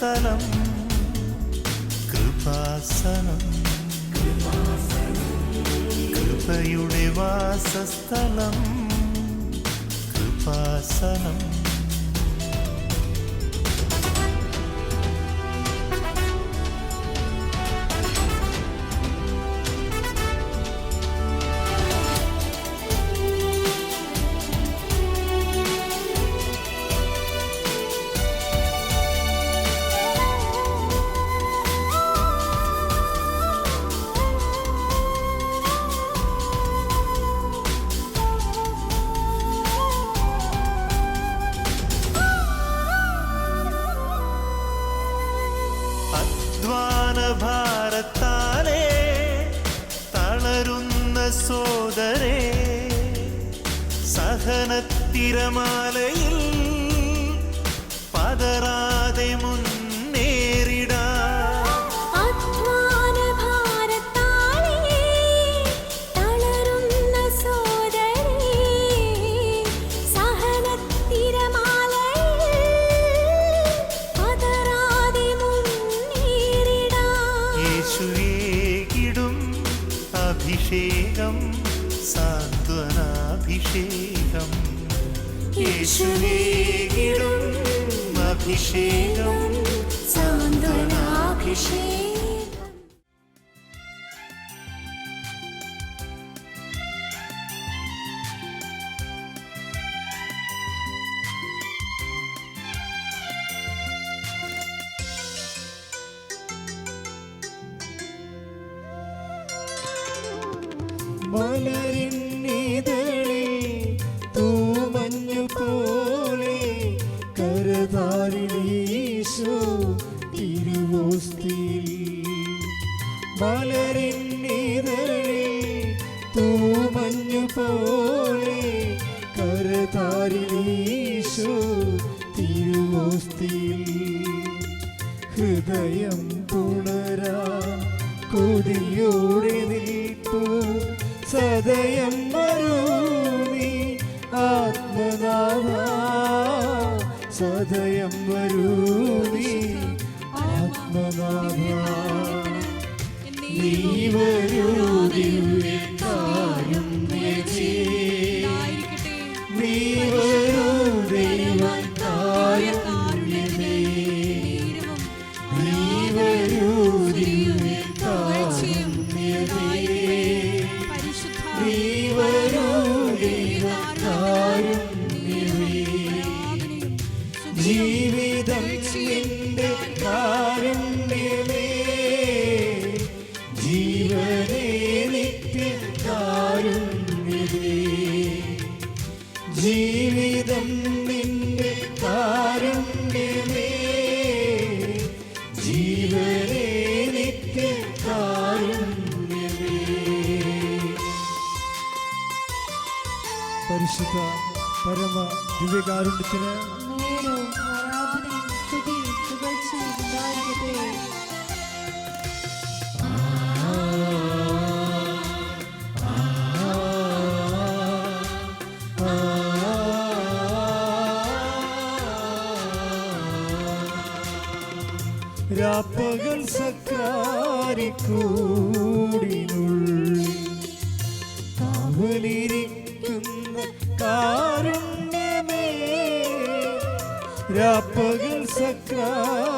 വാസസ്ഥലം കൃപാസനം. കൃപയുടെ വാസസ്ഥലം. കൃപാസനം. സഹനത്തിരമാലയിൽ പതറാതെ മുന്നേറിടാ. അഭിഷേകം സാന്ത്വനാഭിഷേകം. യേശുവേകിടും അഭിഷേകം സാന്ത്വനാഭിഷേകം തിരുവോസ്തിയിൽ ഹൃദയം പുണരാ കൊതിയോടെ നീട്ടു സദയം വരൂ നീ ആത്മനാഥ. സദയം വരൂ നീ ആത്മനാഥ നീ വരൂ സക്കാരിക്കൂടിനുള്ളിൽ കാവലിരിക്കുന്ന കാരുണ്യമേ രാപ്പകൽ സക്കാരിക്കൂടിനുള്ളിൽ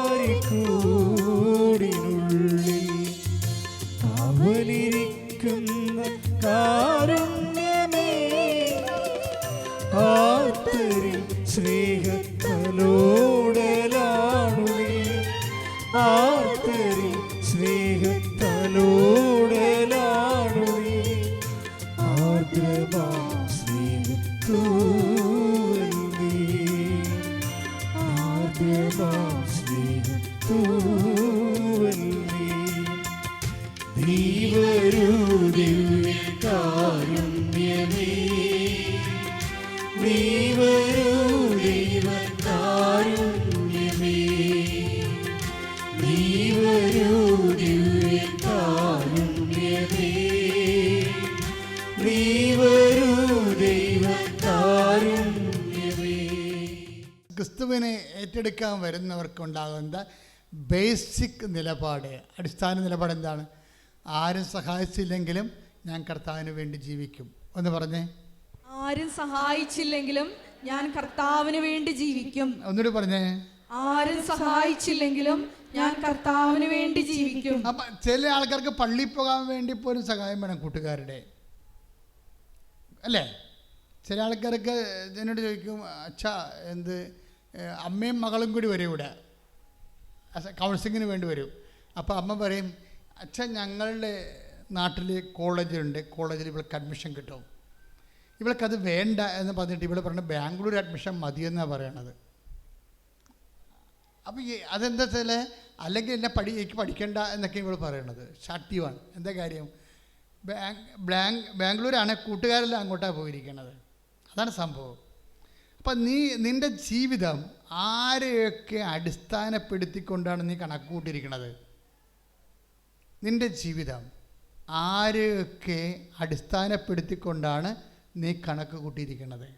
നീ നീ ക്രിസ്തുവിനെ ഏറ്റെടുക്കാൻ വരുന്നവർക്കുണ്ടാകുന്ന ബേസിക് നിലപാട് അടിസ്ഥാന നിലപാട് എന്താണ് ആരും സഹായിച്ചില്ലെങ്കിലും ഞാൻ കർത്താവിന് വേണ്ടി ജീവിക്കും. ഒന്ന് പറഞ്ഞേ. ആരും സഹായിച്ചില്ലെങ്കിലും ഞാൻ കർത്താവിന് വേണ്ടി ജീവിക്കും. ഒന്നുകൂടി പറഞ്ഞേ. ആരും സഹായിച്ചില്ലെങ്കിലും ഞാൻ കർത്താവിന് വേണ്ടി ജീവിക്കും. അപ്പൊ ചില ആൾക്കാർക്ക് പള്ളി പോകാൻ വേണ്ടി പോലും സഹായം വേണം കൂട്ടുകാരുടെ. അല്ലേ? ചില ആൾക്കാർക്ക് എന്നോട് ചോദിക്കും അച്ഛാ എന്ത് അമ്മയും മകളും കൂടി വരും ഇവിടെ. കൗൺസിലിങ്ങിന് വേണ്ടി വരും. അപ്പോൾ അമ്മ പറയും അച്ഛൻ ഞങ്ങളുടെ നാട്ടിൽ കോളേജിലുണ്ട് കോളേജിൽ ഇവൾക്ക് അഡ്മിഷൻ കിട്ടും. ഇവൾക്കത് വേണ്ട എന്ന് പറഞ്ഞിട്ട് ഇവിടെ പറഞ്ഞ ബാംഗ്ലൂർ അഡ്മിഷൻ മതിയെന്നാണ് പറയണത്. അപ്പോൾ ഈ അതെന്താ വെച്ചാൽ അല്ലെങ്കിൽ എന്നെ പഠി എനിക്ക് പഠിക്കണ്ട എന്നൊക്കെ ഇവൾ പറയണത്. ഷാർട്ടീവാണ് എന്താ കാര്യം? ബാങ് ബാംഗ്ലൂരാണ് കൂട്ടുകാരെല്ലാം അങ്ങോട്ടാണ് പോയിരിക്കുന്നത് അതാണ് സംഭവം. അപ്പം നീ നിന്റെ ജീവിതം ആരെയൊക്കെ അടിസ്ഥാനപ്പെടുത്തിക്കൊണ്ടാണ് നീ കണക്ക് കൂട്ടിയിരിക്കുന്നത് നിന്റെ ജീവിതം. ആരെയൊക്കെ അടിസ്ഥാനപ്പെടുത്തിക്കൊണ്ടാണ് നീ കണക്ക് കൂട്ടിയിരിക്കുന്നത്?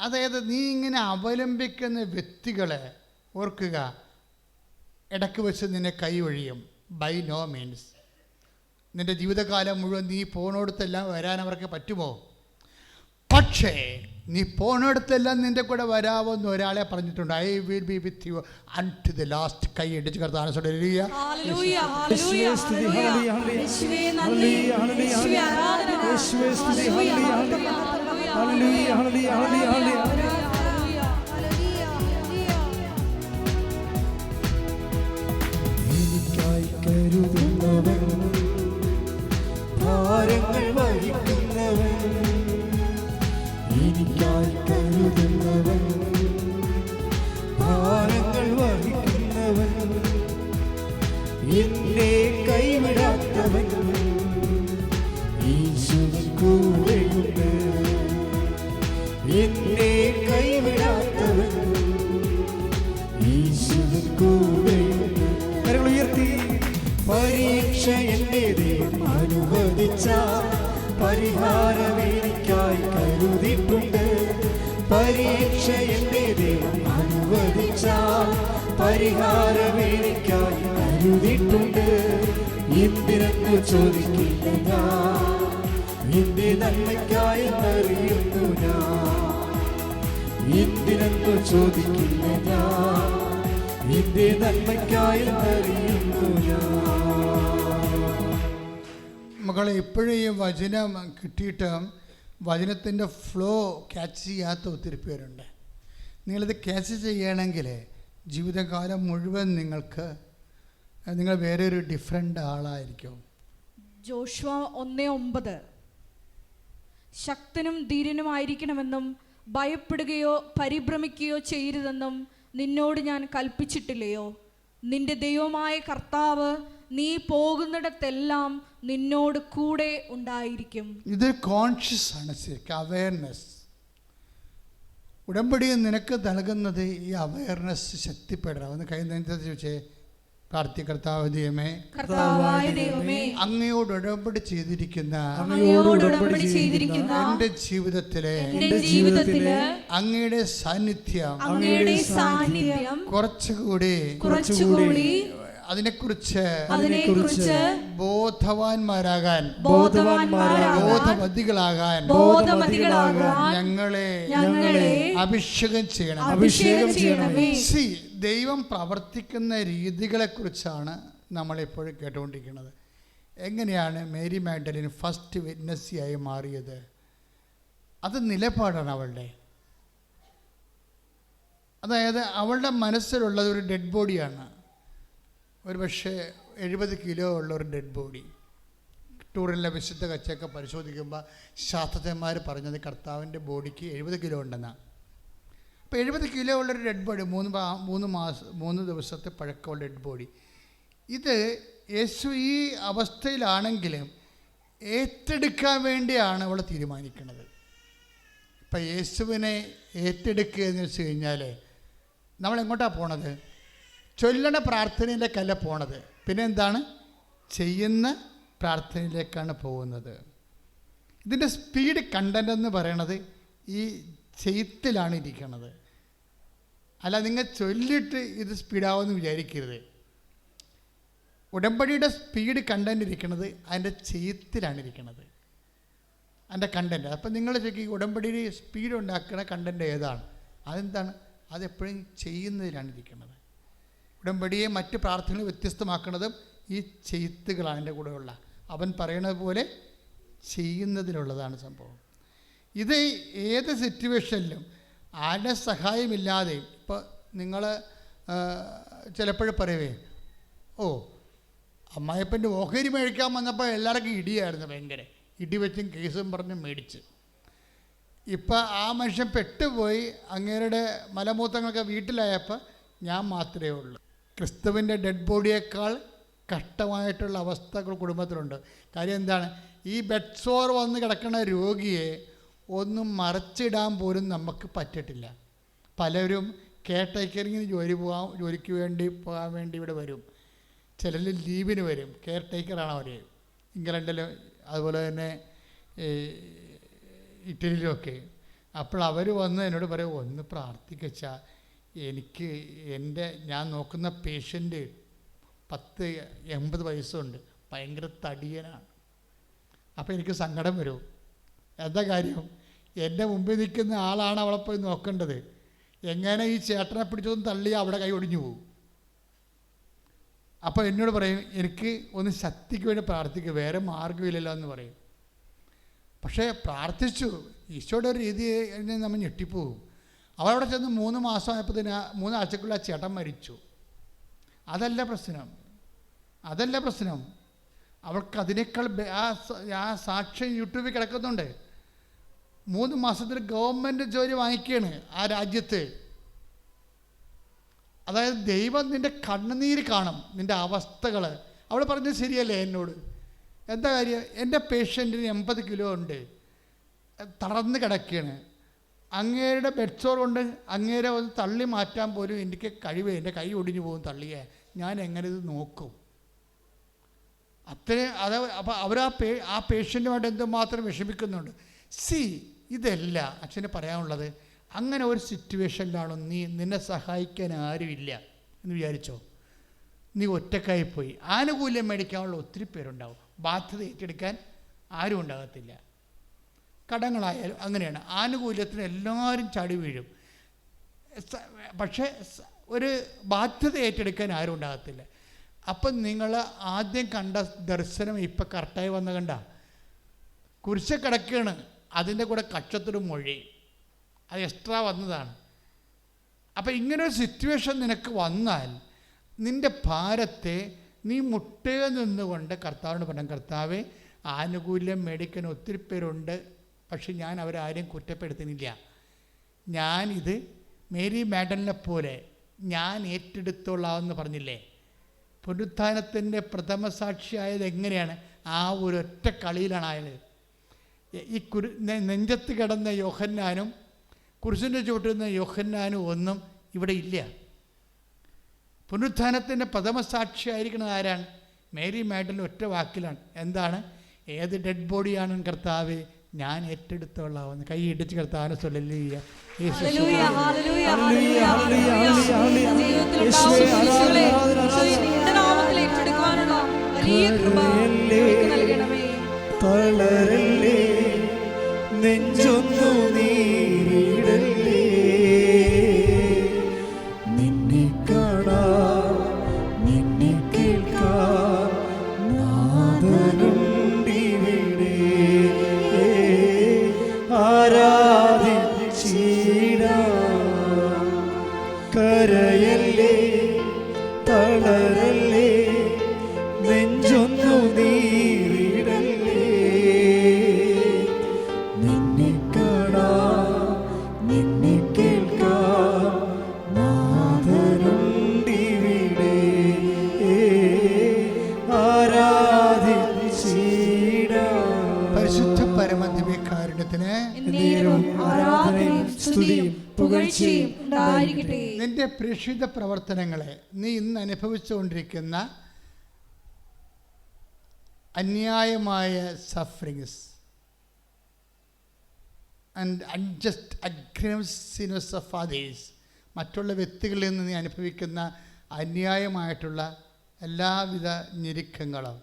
അതായത് നീ ഇങ്ങനെ അവലംബിക്കുന്ന വ്യക്തികളെ ഓർക്കുക. ഇടയ്ക്ക് വെച്ച് നിന്നെ കൈ ഒഴിയും. ബൈ നോ മീൻസ് നിന്റെ ജീവിതകാലം മുഴുവൻ നീ പോണോടത്തെല്ലാം വരാൻ അവർക്ക് പറ്റുമോ? പക്ഷേ നീ പോണടുത്തെല്ലാം നിന്റെ കൂടെ വരാമെന്ന് ഒരാളെ പറഞ്ഞിട്ടുണ്ട്. I will be with you until the last കൈ ഇടിച്ച് കർത്താന ഹല്ലേലൂയ, എന്നെ കൈവിടാത്തവൻ യേശുവിൻ കൂടെയുണ്ട് എന്നെ കൈവിടാത്തവൻ യേശുവിൻ കൂടെയുണ്ട് കരങ്ങൾ ഉയർത്തി പരീക്ഷ എന്നെ ദൈവം അനുവദിച്ച പരിഹാരം എനിക്കായി കരുതിയിട്ടുണ്ട്. പരീക്ഷ എന്റെ ദൈവം അനുവദിച്ച പരിഹാരം എനിക്കായി കരുതിയിട്ടുണ്ട് എന്തിനെന്ന് ചോദിക്കില്ല എന്റെ നന്മയ്ക്കായി അറിയുന്നു ഞാൻ. എന്തിനെന്ന് ചോദിക്കില്ല ഞാൻ. എന്റെ നന്മയ്ക്കായി അറിയുന്നു ഞാൻ. മകളെ ഇപ്പോഴും ഈ വചനം കിട്ടിയിട്ട് വചനത്തിന്റെ ഫ്ലോ ക്യാച്ച് ചെയ്യാത്ത ഒത്തിരി പേരുണ്ട്. നിങ്ങളിത് ക്യാച്ച് ചെയ്യണമെങ്കിൽ ജീവിതകാലം മുഴുവൻ നിങ്ങൾക്ക് നിങ്ങൾ വേറെ ഒരു ഡിഫറെന്റ് ആളായിരിക്കും. ജോഷുവ ഒന്നേ ഒമ്പത്. ശക്തനും ധീരനുമായിരിക്കണമെന്നും ഭയപ്പെടുകയോ പരിഭ്രമിക്കുകയോ ചെയ്യരുതെന്നും നിന്നോട് ഞാൻ കൽപ്പിച്ചിട്ടില്ലയോ? നിന്റെ ദൈവമായ കർത്താവ് നീ പോകുന്നിടത്തെല്ലാം നിന്നോട് കൂടെ ഉണ്ടായിരിക്കും. ഇത് കോൺഷ്യസ് ആണ് ശരിക്കും അവയർനെസ് ഉടമ്പടി നിനക്ക് നൽകുന്നത് ഈ അവയർനെസ് ശക്തിപ്പെടണം ഒന്ന് കൈ നെഞ്ചത്ത് ചോദിച്ചേ പ്രാർത്ഥികർത്താവ് കർത്താവ് ദൈവമേ അങ്ങയോട് ഉടമ്പടി ചെയ്തിരിക്കുന്ന എന്റെ ജീവിതത്തിൽ അങ്ങയുടെ സാന്നിധ്യം കുറച്ചുകൂടി കുറച്ചുകൂടി അതിനെക്കുറിച്ച് അതിനെക്കുറിച്ച് ബോധവാന്മാരാകാൻ ബോധവതികളാകാൻ ബോധമതികളാകാൻ ഞങ്ങളെ ഞങ്ങളെ അഭിഷേകം ചെയ്യണം അഭിഷേകം ചെയ്യണം ദൈവം പ്രവർത്തിക്കുന്ന രീതികളെക്കുറിച്ചാണ് നമ്മളിപ്പോഴും കേട്ടുകൊണ്ടിരിക്കുന്നത്. എങ്ങനെയാണ് മേരി മാഡലിൻ ഫസ്റ്റ് വിറ്റ്നസ്സിയായി മാറിയത്? അത് നിലപാടാണ് അവളുടെ. അതായത് അവളുടെ മനസ്സിലുള്ളത് ഒരു ഡെഡ് ബോഡിയാണ് ഒരു പക്ഷേ എഴുപത് കിലോ ഉള്ള ഒരു ഡെഡ് ബോഡി ടൂറിലെ വിശുദ്ധ കച്ചയൊക്കെ പരിശോധിക്കുമ്പോൾ ശാസ്ത്രജ്ഞന്മാർ പറഞ്ഞത് കർത്താവിന്റെ ബോഡിക്ക് എഴുപത് കിലോ ഉണ്ടെന്നാണ് അപ്പോൾ എഴുപത് കിലോ ഉള്ളൊരു ഡെഡ് ബോഡി മൂന്ന് മൂന്ന് മാസം മൂന്ന് ദിവസത്തെ പഴക്കമുള്ള ഡെഡ് ബോഡി ഇത് യേശു ഈ അവസ്ഥയിലാണെങ്കിലും ഏറ്റെടുക്കാൻ വേണ്ടിയാണ് അവൾ തീരുമാനിക്കുന്നത്. ഇപ്പം യേശുവിനെ ഏറ്റെടുക്കുക എന്ന് വെച്ച് കഴിഞ്ഞാൽ നമ്മൾ എങ്ങോട്ടാണ് പോണത്? ചൊല്ലണ പ്രാർത്ഥനയിലേക്കല്ല പോണത്. പിന്നെ എന്താണ്? ചെയ്യുന്ന പ്രാർത്ഥനയിലേക്കാണ് പോകുന്നത്. ഇതിന്റെ സ്പീഡ് കണ്ടന്റ് എന്ന് പറയണത് ഈ ചെയ്ത്തിലാണ് ഇരിക്കുന്നത് അല്ല നിങ്ങൾ ചൊല്ലിട്ട് ഇത് സ്പീഡാവുമെന്ന് വിചാരിക്കരുത്. ഉടമ്പടിയുടെ സ്പീഡ് കണ്ടന്റ് ഇരിക്കുന്നത് അതിന്റെ ചെയ്ത്തിലാണ് ഇരിക്കുന്നത് അതിന്റെ കണ്ടന്റ് അപ്പം നിങ്ങൾ ചോദിക്കും ഉടമ്പടിയിൽ സ്പീഡ് ഉണ്ടാക്കുന്ന കണ്ടന്റ് ഏതാണ്? അതെന്താണ്? അതെപ്പോഴും ചെയ്യുന്നതിലാണ് ഇരിക്കുന്നത് ഉടമ്പടിയെ മറ്റ് പ്രാർത്ഥനകൾ വ്യത്യസ്തമാക്കുന്നതും ഈ ചെയ്ത്തുകളാണ് എന്റെ കൂടെയുള്ള. അവൻ പറയുന്നത് പോലെ ചെയ്യുന്നതിനുള്ളതാണ് സംഭവം. ഇത് ഏത് സിറ്റുവേഷനിലും ആരുടെ സഹായമില്ലാതെ ഇപ്പോൾ നിങ്ങൾ ചിലപ്പോഴും പറയുവേ ഓ അമ്മായപ്പന്റെ ഓഹരി മേടിക്കാൻ വന്നപ്പോൾ എല്ലാവർക്കും ഇടിയായിരുന്നു ഭയങ്കര. ഇടി വെച്ചും കേസും പറഞ്ഞും മേടിച്ച്. ഇപ്പം ആ മനുഷ്യൻ പെട്ടുപോയി അങ്ങേരുടെ മലമൂത്രങ്ങളൊക്കെ വീട്ടിലായപ്പോൾ ഞാൻ മാത്രമേ ഉള്ളൂ. ക്രിസ്തുവിന്റെ ഡെഡ് ബോഡിയേക്കാൾ കഷ്ടമായിട്ടുള്ള അവസ്ഥകൾ കുടുംബത്തിലുണ്ട്. കാര്യം എന്താണ്? ഈ ബെഡ് സോർ വന്ന് കിടക്കുന്ന രോഗിയെ ഒന്നും മറച്ചിടാൻ പോലും നമുക്ക് പറ്റിട്ടില്ല. പലരും കെയർടേക്കറിങ്ങിന് ജോലി പോകാൻ ജോലിക്ക് വേണ്ടി പോകാൻ വേണ്ടി ഇവിടെ വരും. ചിലർ ലീവിന് വരും. കെയർ ടേക്കറാണ് അവർ ഇംഗ്ലണ്ടിൽ അതുപോലെ തന്നെ ഇറ്റലിയിലൊക്കെ. അപ്പോൾ അവർ വന്ന് എന്നോട് പറയും ഒന്ന് പ്രാർത്ഥിക്കച്ചാൽ എനിക്ക് എന്റെ ഞാൻ നോക്കുന്ന പേഷ്യന്റ് പത്ത് എൺപത് വയസ്സുണ്ട്. ഭയങ്കര തടിയനാണ്. അപ്പോൾ എനിക്ക് സങ്കടം വരും. എന്താ കാര്യം? എന്റെ മുമ്പിൽ നിൽക്കുന്ന ആളാണ് അവളെ പോയി നോക്കേണ്ടത്. എങ്ങനെ ഈ ചേട്ടനെ പിടിച്ചൊന്ന് തള്ളി അവിടെ കൈ ഒടിഞ്ഞു പോകും അപ്പോൾ എന്നോട് പറയും എനിക്ക് ഒന്ന് ശക്തിക്ക് വേണ്ടി പ്രാർത്ഥിക്കുക വേറെ മാർഗമില്ലല്ലോ എന്ന് പറയും. പക്ഷേ പ്രാർത്ഥിച്ചു. ഈശോയുടെ ഒരു രീതി നമ്മൾ ഞെട്ടിപ്പോവും. അവളവിടെ ചെന്ന് മൂന്ന് മാസമായപ്പോൾ തന്നെ മൂന്ന് ആഴ്ചക്കുള്ള ആ ചേട്ടൻ മരിച്ചു. അതല്ല പ്രശ്നം. അതല്ല പ്രശ്നം. അവൾക്ക് അതിനേക്കാൾ ആ സാക്ഷ്യം യൂട്യൂബിൽ കിടക്കുന്നുണ്ട്. മൂന്ന് മാസത്തിൽ ഗവൺമെന്റ് ജോലി വാങ്ങിക്കുകയാണ് ആ രാജ്യത്ത്. അതായത് ദൈവം നിന്റെ കണ്ണുനീര് കാണും നിന്റെ അവസ്ഥകൾ അവൾ പറഞ്ഞത് ശരിയല്ലേ എന്നോട്? എന്താ കാര്യം? എന്റെ പേഷ്യന്റിന് എൺപത് കിലോ ഉണ്ട്. തളർന്ന് കിടക്കുകയാണ്. അങ്ങേരുടെ ബെഡ്സോർ കൊണ്ട് അങ്ങേരെ ഒന്ന് തള്ളി മാറ്റാൻ പോലും എനിക്ക് കഴിവ് എന്റെ കൈ ഒടിഞ്ഞു പോകും തള്ളിയെ. ഞാൻ എങ്ങനെ ഇത് നോക്കും? അത്രയും അത് അപ്പോൾ അവർ ആ പേ ആ പേഷ്യന്റുമായിട്ട് എന്തുമാത്രം വിഷമിക്കുന്നുണ്ട്? സി ഇതല്ല. അച്ഛന് പറയാനുള്ളത് അങ്ങനെ ഒരു സിറ്റുവേഷനിലാണോ നീ നിന്നെ സഹായിക്കാൻ ആരുമില്ല എന്ന് വിചാരിച്ചോ? നീ ഒറ്റക്കായി പോയി. ആനുകൂല്യം മേടിക്കാനുള്ള ഒത്തിരി പേരുണ്ടാവും. ബാധ്യത ഏറ്റെടുക്കാൻ ആരും ഉണ്ടാകത്തില്ല. കടങ്ങളായാലും അങ്ങനെയാണ്. ആനുകൂല്യത്തിന് എല്ലാവരും ചടി വീഴും. പക്ഷേ ഒരു ബാധ്യത ഏറ്റെടുക്കാൻ ആരും ഉണ്ടാകത്തില്ല. അപ്പം നിങ്ങൾ ആദ്യം കണ്ട ദർശനം ഇപ്പം കറക്റ്റായി വന്ന കണ്ട? കുരിശ കിടക്കുകയാണ് അതിന്റെ കൂടെ കക്ഷത്തൊരു മൊഴി. അത് എക്സ്ട്രാ വന്നതാണ്. അപ്പം ഇങ്ങനൊരു സിറ്റുവേഷൻ നിനക്ക് വന്നാൽ നിന്റെ ഭാരത്തെ നീ മുട്ടേ നിന്നുകൊണ്ട് കർത്താവിനോട് പറഞ്ഞു കർത്താവെ ആനുകൂല്യം മേടിക്കാൻ ഒത്തിരി പേരുണ്ട് പക്ഷെ ഞാൻ അവരാരെയും കുറ്റപ്പെടുത്തുന്നില്ല. ഞാനിത് മേരി മാഡലിനെ പോലെ ഞാൻ ഏറ്റെടുത്തോളാമെന്ന് പറഞ്ഞില്ലേ? പുനരുത്ഥാനത്തിന്റെ പ്രഥമ സാക്ഷിയായത് എങ്ങനെയാണ്? ആ ഒറ്റ കളിയിലാണ് ആയത്. ഈ കുരു നെഞ്ചത്ത് കിടന്ന യോഹന്നാനും കുരിശിന്റെ ചുവട്ടുന്ന യോഹന്നാനും ഒന്നും ഇവിടെ ഇല്ല. പുനരുത്ഥാനത്തിന്റെ പ്രഥമ സാക്ഷിയായിരിക്കുന്നത് ആരാണ്? മേരി മാഡലിന് ഒറ്റ വാക്കിലാണ്. എന്താണ്? ഏത് ഡെഡ് ബോഡിയാണ് കർത്താവ് ഞാൻ ഏറ്റെടുത്തോളാവുന്ന കൈ ഇടിച്ച് കർത്താവിനെ ചൊല്ലുക ഹല്ലേലൂയ, വലിയ കൃപ നൽകണമേ. തളരല്ലേ? നെഞ്ചൊന്നു നീരിടല്ലേ നിന്റെ പ്രവർത്തനങ്ങളെ നീ ഇന്ന് അനുഭവിച്ചുകൊണ്ടിരിക്കുന്ന അന്യായമായ sufferings and adjust aggressiveness of others മറ്റുള്ള വ്യക്തികളിൽ നിന്ന് നീ അനുഭവിക്കുന്ന അന്യായമായിട്ടുള്ള എല്ലാവിധ ഞെരുക്കങ്ങളും.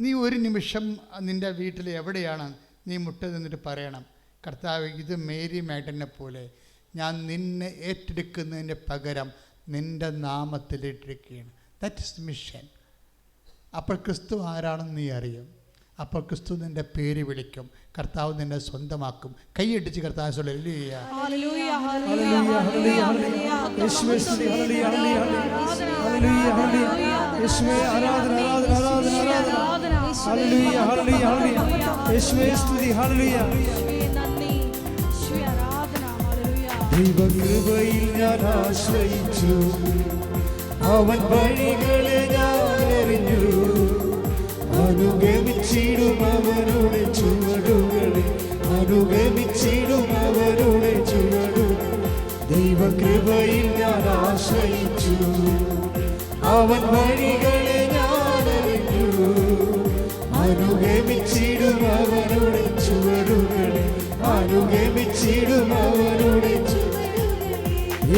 നീ ഒരു നിമിഷം നിന്റെ വീട്ടിൽ എവിടെയാണ്? നീ മുട്ട നിന്നിട്ട് പറയണം. കർത്താവ് ഇത് മേരി മാഡനെ പോലെ. ഞാൻ നിന്നെ ഏറ്റെടുക്കുന്നതിന് പകരം നിന്റെ നാമത്തിൽ ഏറ്റെടുക്കുകയാണ് ദാറ്റ് ഇസ് മിഷൻ അപ്പോൾ ക്രിസ്തു ആരാണെന്ന് നീ അറിയും. അപ്പോൾ ക്രിസ്തു നിന്റെ പേര് വിളിക്കും. കർത്താവ് നിന്നെ സ്വന്തമാക്കും. കൈയടിച്ച് കർത്താവ് ആരാധന ആരാധന ആരാധന ദൈവകൃപയിൽ ഞാൻ ആശ്രയിച്ചു. അവൻ വഴികളെ ഞാൻ അറിഞ്ഞു അനുഗമിച്ചിടും അവരുടെ ചുവടുകളെ. അനുഗമിച്ചിടും അവരുടെ ചുവടുകൾ ദൈവകൃപയിൽ ഞാൻ ആശ്രയിച്ചു. അവൻ വഴികളെ ഞാൻ അറിഞ്ഞു അനുഗമിച്ചിടും അവരുടെ ചുവടുകളെ. അനുഗമിച്ചിടും അവരുടെ ചുവടുകളെ.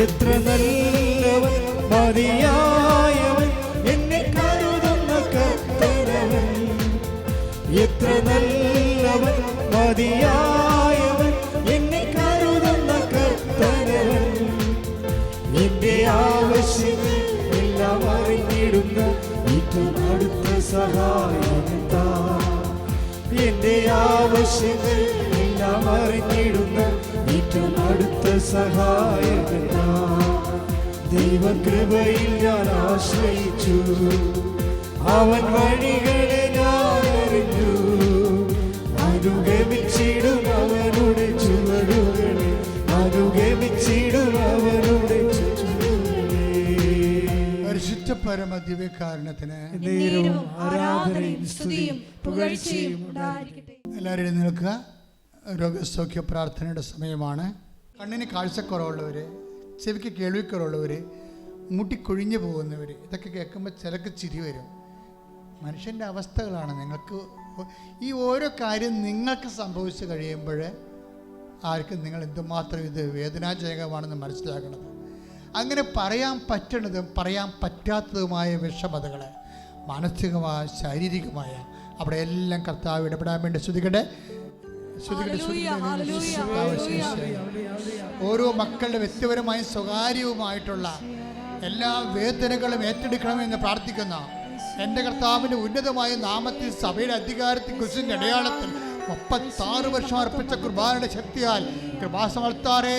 എത്ര നല്ലവൻ മതിയായവൻ എന്നെ കരുതുന്ന കത്തരവൻ എത്ര നല്ലവൻ മതിയായവൻ എന്നെ കരുതുന്ന കത്തരവൻ നിന്റെ ആവശ്യങ്ങൾ എല്ലാം അറിഞ്ഞിടുന്ന ഏറ്റവും അടുത്ത സഹായത്താ എന്റെ ആവശ്യങ്ങൾ എല്ലാം അറിഞ്ഞിടുന്ന ഏറ്റവും അടുത്ത സഹായകനാ. ദൈവകൃപയിൽ ഞാൻ ആശ്രയിച്ചു. അവൻ വഴികളെ ഞാൻ അറിഞ്ഞു. അനുഗമിച്ചിടും അവനുടെ ചുവടുകളെ അനുഗമിച്ചിടും അവനുടെ പരിശുദ്ധ പരമ ദിവ്യകാരണത്തിന് എല്ലാവരും എഴുന്നേൽക്കുക. രോഗസൗഖ്യ പ്രാർത്ഥനയുടെ സമയമാണ്. കണ്ണിന് കാഴ്ചക്കുറവുള്ളവർ ചെവിക്ക് കേൾവിക്കുറവുള്ളവർ മുട്ടി കൊഴിഞ്ഞു പോകുന്നവർ ഇതൊക്കെ കേൾക്കുമ്പോൾ ചിലക്ക് ചിരി വരും. മനുഷ്യന്റെ അവസ്ഥകളാണ് നിങ്ങൾക്ക് ഈ ഓരോ കാര്യം നിങ്ങൾക്ക് സംഭവിച്ചു കഴിയുമ്പോൾ ആർക്കും നിങ്ങൾ എന്തുമാത്രം ഇത് വേദനാജനകമാണെന്ന് മനസ്സിലാക്കണം അങ്ങനെ പറയാൻ പറ്റണതും പറയാൻ പറ്റാത്തതുമായ വിഷമതകൾ മാനസികമായ ശാരീരികമായ അവിടെ എല്ലാം കർത്താവ് ഇടപെടാൻ വേണ്ടി ഹല്ലേലൂയ, ഓരോ മക്കളുടെ വ്യക്തിപരമായും സ്വകാര്യവുമായിട്ടുള്ള എല്ലാ വേദനകളും ഏറ്റെടുക്കണമെന്ന് പ്രാർത്ഥിക്കുന്ന എന്റെ കർത്താവിന്റെ ഉന്നതമായ നാമത്തിൽ സഭയുടെ അധികാരത്തിൽ കുറിച്ചിന്റെ അടയാളത്തിൽ മുപ്പത്താറ് വർഷം അർപ്പിച്ച കുർബാനയുടെ ശക്തിയാൽ കൃപാസമർത്താറെ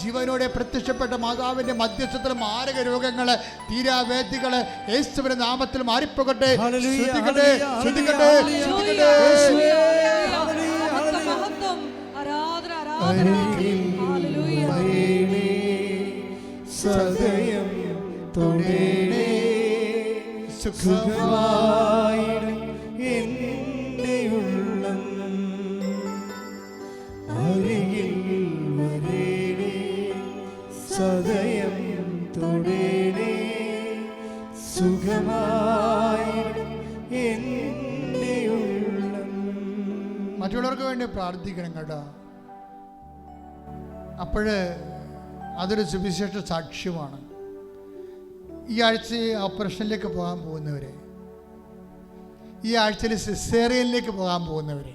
ജീവനോടെ പ്രത്യക്ഷപ്പെട്ട മാതാവിന്റെ മധ്യസ്ഥത്തിൽ മാരക രോഗങ്ങൾ തീരാവേദികൾ യേശുവിന്റെ നാമത്തിൽ മാറിപ്പോകട്ടെ. ശ്രദ്ധിക്കട്ടെ ശ്രദ്ധിക്കട്ടെ വരേണേ, സദയം തൊടേണേ. സുഖമായിടും എന്റെ ഉള്ളം അരികിൽ വരേണേ. സദയം തൊടേണേ. സുഖമായിടും എന്റെ ഉള്ളം. മറ്റുള്ളവർക്ക് വേണ്ടി പ്രാർത്ഥിക്കണം കേട്ടോ. അപ്പോഴ് അതൊരു സുവിശേഷ സാക്ഷ്യമാണ്. ഈ ആഴ്ച ഓപ്പറേഷനിലേക്ക് പോകാൻ പോകുന്നവരെ ഈ ആഴ്ചയിൽ സിസേറിയനിലേക്ക് പോകാൻ പോകുന്നവരെ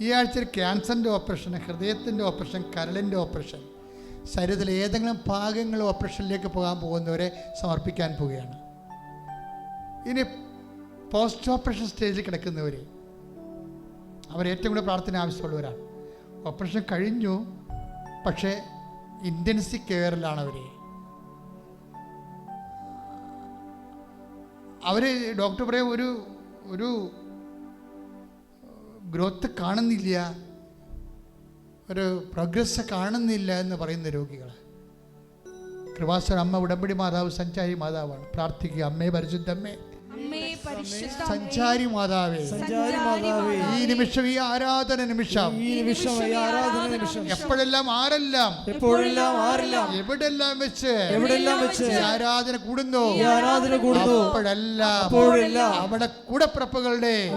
ഈ ആഴ്ചയിൽ ക്യാൻസറിന്റെ ഓപ്പറേഷൻ ഹൃദയത്തിന്റെ ഓപ്പറേഷൻ കരളിന്റെ ഓപ്പറേഷൻ ശരീരത്തിലെ ഏതെങ്കിലും ഭാഗങ്ങൾ ഓപ്പറേഷനിലേക്ക് പോകാൻ പോകുന്നവരെ സമർപ്പിക്കാൻ പോവുകയാണ്. ഇനി പോസ്റ്റ് ഓപ്പറേഷൻ സ്റ്റേജിൽ കിടക്കുന്നവർ അവർ ഏറ്റവും കൂടുതൽ പ്രാർത്ഥന ആവശ്യമുള്ളവരാണ്. ഓപ്പറേഷൻ കഴിഞ്ഞു പക്ഷേ ഇന്റൻസി കെയറിലാണ് അവർ അവർ ഡോക്ടർ പറയും ഒരു ഒരു ഗ്രോത്ത് കാണുന്നില്ല. ഒരു പ്രോഗ്രസ് കാണുന്നില്ല എന്ന് പറയുന്ന രോഗികൾ കൃപാസന അമ്മ ഉടമ്പടി മാതാവ് സഞ്ചാരി മാതാവാണ്. പ്രാർത്ഥിക്കുക അമ്മേ പരിശുദ്ധമ്മേ സഞ്ചാരി മാതാവേ. സഞ്ചാരി മാതാവേ. ഈ നിമിഷം ഈ ആരാധന നിമിഷം. ഈ നിമിഷം ഈ ആരാധന നിമിഷം. എപ്പോഴെല്ലാം ആരെല്ലാം? എപ്പോഴെല്ലാം ആരെല്ലാം? എവിടെല്ലാം വെച്ച്? എവിടെല്ലാം വെച്ച്? ആരാധന കൂടുന്നു? ഈ ആരാധന കൂടുന്നു? അപ്പോഴെല്ലാം. അപ്പോഴെല്ലാം. അവിടെ കൂടപ്പിറപ്പുകളുടെ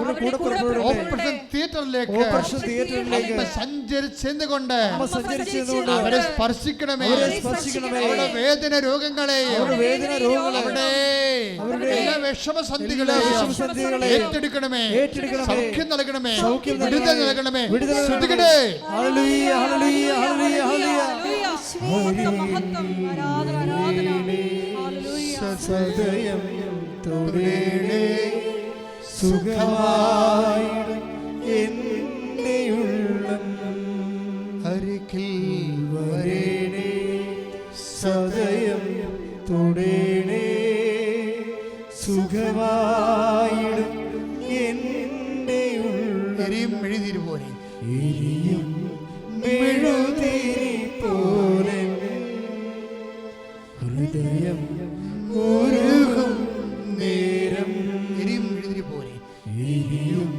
ഓപ്പറേഷൻ തിയേറ്ററിലേക്ക്. ഓപ്പറേഷൻ തിയേറ്ററിലേക്ക്. സഞ്ചരിച്ചെന്നുകൊണ്ട്. സഞ്ചരിച്ചതുകൊണ്ട് അവരെ സ്പർശിക്കണമേ. അവരെ സ്പർശിക്കണമേ. അവരുടെ വേദന രോഗങ്ങളെ. അവരുടെ വേദന രോഗങ്ങളെ. അവിടെ അവരുടെ എല്ലാ വിഷമസന്ധികളെ. ഏറ്റെടുക്കണമേ. ഏറ്റെടുക്കണമേ. സൗഖ്യം നൽകണമേ. വിടുതൽ ശ്രദ്ധിക്കട്ടെ. സദയം തൊടേണേ സുഖമായി ഉള്ളം. എരിയും മെഴുതിരി പോലെ എരിയും മെഴുതിരി പോലെ ഹൃദയം ഉരുകും നേരം. എരിയും മെഴുതിരി പോലെ എരിയും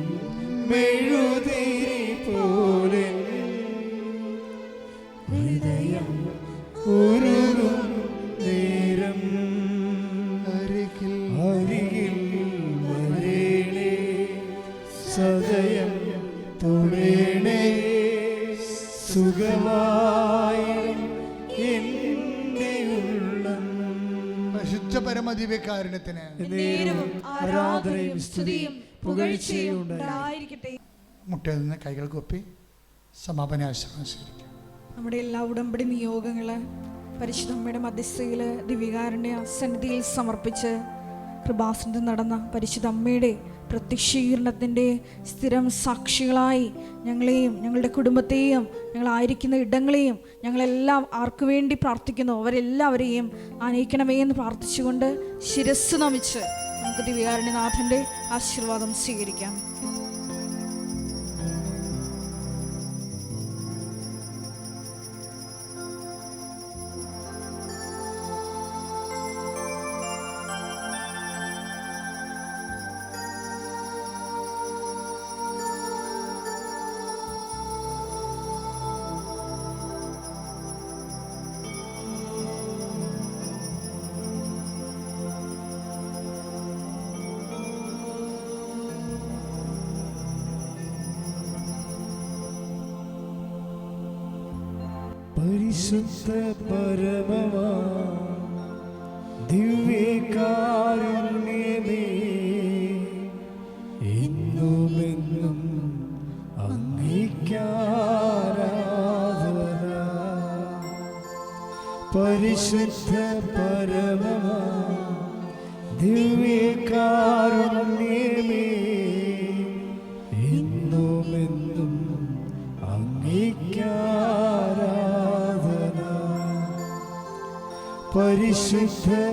മെഴുതിരി പോലെ പരമദിവ്യകാരുണ്യത്തിന് ആരാധനയും സ്തുതിയും പുകഴ്ചയും ഉണ്ടായിരിക്കട്ടെ. മുട്ടയിൽ നിന്ന് കൈകൾ കൊപ്പി സമാപന ആശ്രമം സ്വീകരിക്കാം. നമ്മുടെ എല്ലാ ഉടമ്പടി നിയോഗങ്ങൾ പരിശുദ്ധമ്മയുടെ മധ്യസ്ഥയിൽ ദിവ്യകാരുണ്യ സന്നിധിയിൽ സമർപ്പിച്ച് കൃപാസനത്തിൽ നടന്ന പരിശുദ്ധ അമ്മയുടെ പ്രത്യക്ഷീകരണത്തിന്റെ സ്ഥിരം സാക്ഷികളായി ഞങ്ങളെയും ഞങ്ങളുടെ കുടുംബത്തെയും ഞങ്ങളായിരിക്കുന്ന ഇടങ്ങളെയും ഞങ്ങളെല്ലാം ആർക്കു വേണ്ടി പ്രാർത്ഥിക്കുന്നു. അവരെല്ലാവരെയും അനയിക്കണമേ എന്ന് പ്രാർത്ഥിച്ചുകൊണ്ട് ശിരസ് നമിച്ച് നമുക്ക് ദിവ്യകാരുണ്യനാഥന്റെ ആശീർവാദം സ്വീകരിക്കാം. പരിശുദ്ധ പരമമാ ദിവ്യകാരുണ്യമേ എന്നുമെന്നും അംഗീകാരാധന. പരിശുദ്ധ പരിശുദ്ധ പരമ